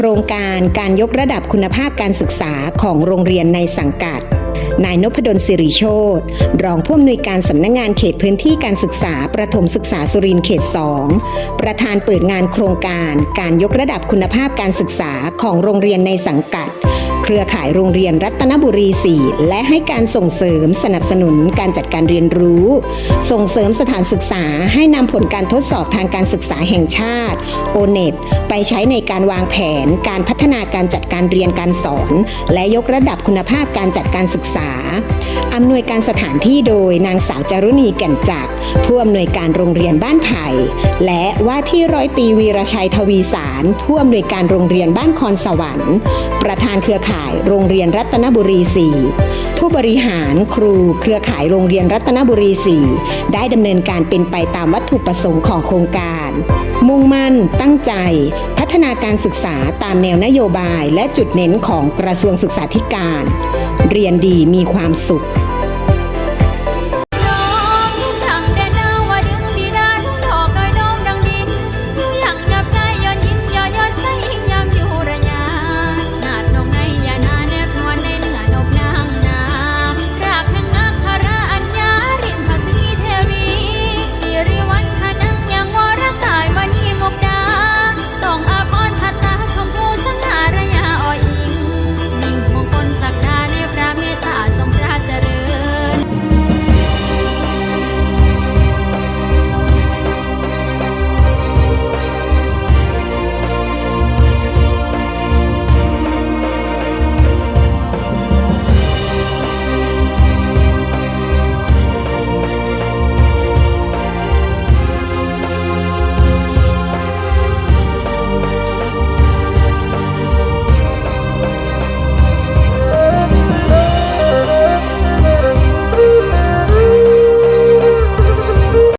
โครงการการยกระดับคุณภาพการศึกษาของโรงเรียนในสังกัด นายนพดลสิริโชตรองผู้อำนวยการสำนักงงานเขตพื้นที่การศึกษาประถมศึกษาสุรินทร์เขต 2 ประธานเปิดงานโครงการการยกระดับคุณภาพการศึกษาของโรงเรียนในสังกัด เครือข่ายโรงเรียนรัตนบุรี 4 และให้การส่งเสริมสนับสนุนการจัดการเรียนรู้ ส่งเสริมสถานศึกษาให้นำผลการทดสอบทางการศึกษาแห่งชาติ โอเน็ตไปใช้ในการวางแผน การพัฒนาการจัดการเรียนการสอน และยกระดับคุณภาพการจัดการศึกษาอำนวยการสถานที่โดยนางสาวจารุณีแก่นจักรผู้อำนวยการโรงเรียนบ้านไผ่ และว่าที่ร้อยตรีวีรชัยทวีสาร ผู้อำนวยการโรงเรียนบ้านคอนสวรรค์ ประธานเครือข่ายข่ายโรงเรียนรัตนบุรี 4 ผู้บริหารครูเครือข่ายโรงเรียนรัตนบุรี 4 ได้ดำเนินการเป็นไปตามวัตถุประสงค์ของโครงการ มุ่งมั่น ตั้งใจ พัฒนาการศึกษาตามแนวนโยบายและจุดเน้นของกระทรวงศึกษาธิการ เรียนดีมีความสุข